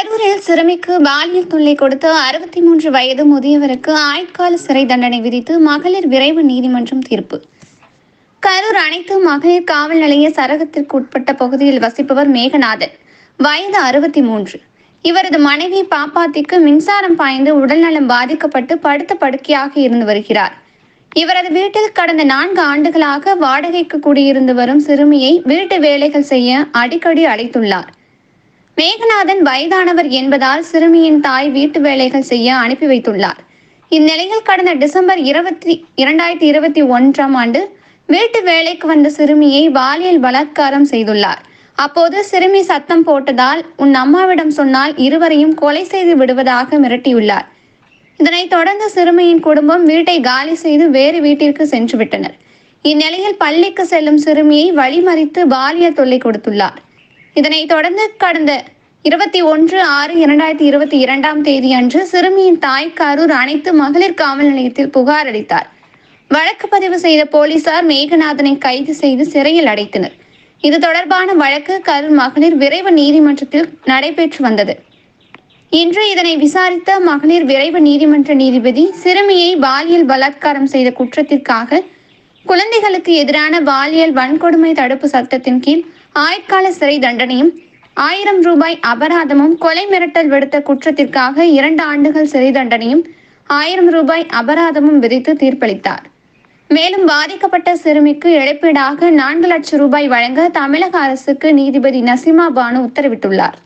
கரூரில் சிறுமிக்கு பாலியல் தொல்லை கொடுத்த அறுபத்தி மூன்று வயது முதியவருக்கு ஆயுட்கால சிறை தண்டனை விதித்து மகளிர் விரைவு நீதிமன்றம் தீர்ப்பு. கரூர் அனைத்து மகளிர் காவல் நிலைய சரகத்திற்கு உட்பட்ட பகுதியில் வசிப்பவர் மேகநாதன். வயது அறுபத்தி மூன்று இவரது மனைவி பாப்பாத்திக்கு மின்சாரம் பாய்ந்து உடல்நலம் பாதிக்கப்பட்டு படுத்த படுக்கையாக இருந்து வருகிறார். இவரது வீட்டில் கடந்த நான்கு ஆண்டுகளாக வாடகைக்கு குடியிருந்து வரும் சிறுமியை வீட்டு வேலைகள் செய்ய அடிக்கடி அழைத்துள்ளார். மேகநாதன் வயதானவர் என்பதால் சிறுமியின் தாய் வீட்டு வேலைகள் செய்ய அனுப்பி வைத்துள்ளார். இந்நிலையில் கடந்த டிசம்பர் இருபத்தி இரண்டாயிரத்தி இருபத்தி ஒன்றாம் ஆண்டு வீட்டு வேலைக்கு வந்த சிறுமியை பாலியல் பலாத்காரம் செய்துள்ளார். அப்போது சிறுமி சத்தம் போட்டதால் உன் அம்மாவிடம் சொன்னால் இருவரையும் கொலை செய்து விடுவதாக மிரட்டியுள்ளார். இதனைத் தொடர்ந்து சிறுமியின் குடும்பம் வீட்டை காலி செய்து வேறு வீட்டிற்கு சென்று விட்டனர் இந்நிலையில் பள்ளிக்கு செல்லும் சிறுமியை வழிமறித்து பாலியல் தொல்லை கொடுத்துள்ளார். இதனைத் தொடர்ந்து கடந்த இருபத்தி ஒன்று ஆறு இரண்டாயிரத்தி இருபத்தி இரண்டாம் தேதி அன்று சிறுமியின் தாய் கரூர் அனைத்து மகளிர் காவல் நிலையத்தில் புகார் அளித்தார். வழக்கு பதிவு செய்த போலீசார் மேகநாதனை கைது செய்து சிறையில் அடைத்தனர். இது தொடர்பான வழக்கு கரூர் மகளிர் விரைவு நீதிமன்றத்தில் நடைபெற்று வந்தது. இன்று இதனை விசாரித்த மகளிர் விரைவு நீதிமன்ற நீதிபதி சிறுமியை பாலியல் பலாத்காரம் செய்த குற்றத்திற்காக குழந்தைகளுக்கு எதிரான பாலியல் வன்கொடுமை தடுப்பு சட்டத்தின் கீழ் ஆயுட்கால சிறை தண்டனையும் ஆயிரம் ரூபாய் அபராதமும் கொலை மிரட்டல் விடுத்த குற்றத்திற்காக இரண்டு ஆண்டுகள் சிறை தண்டனையும் ஆயிரம் ரூபாய் அபராதமும் விதித்து தீர்ப்பளித்தார். மேலும் பாதிக்கப்பட்ட சிறுமிக்கு இழப்பீடாக நான்கு லட்சம் ரூபாய் வழங்க தமிழக அரசுக்கு நீதிபதி நசிமா பானு உத்தரவிட்டுள்ளார்.